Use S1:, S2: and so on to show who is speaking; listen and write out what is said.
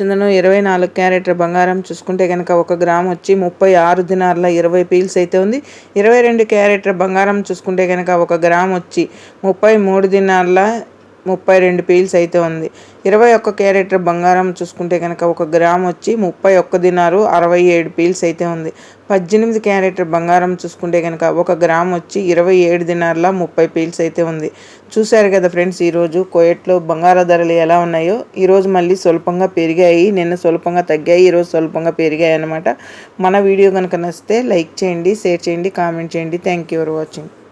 S1: చందనం ఇరవై నాలుగు క్యారెట్ బంగారం చూసుకుంటే కనుక ఒక గ్రామ్ వచ్చి ముప్పై ఆరు దినార్ల ఇరవై పీల్స్ అయితే ఉంది. ఇరవై రెండు క్యారెట్ బంగారం చూసుకుంటే కనుక ఒక గ్రామ్ వచ్చి ముప్పై మూడు దినార్ల ముప్పై రెండు పీల్స్ అయితే ఉంది. ఇరవై ఒక్క క్యారెట్ బంగారం చూసుకుంటే కనుక ఒక గ్రామ్ వచ్చి ముప్పై ఒక్క దినారు అరవై ఏడు పీల్స్ అయితే ఉంది. పద్దెనిమిది క్యారెట్ బంగారం చూసుకుంటే కనుక ఒక గ్రామ్ వచ్చి ఇరవై ఏడు దినార్ల ముప్పై పీల్స్ అయితే ఉంది. చూశారు కదా ఫ్రెండ్స్ ఈరోజు కోయట్లో బంగార ధరలు ఎలా ఉన్నాయో? ఈరోజు మళ్ళీ స్వల్పంగా పెరిగాయి. నిన్న స్వల్పంగా తగ్గాయి ఈరోజు స్వల్పంగా పెరిగాయి అనమాట మన వీడియో కనుక నచ్చితే లైక్ చేయండి షేర్ చేయండి కామెంట్ చేయండి. Thank you for watching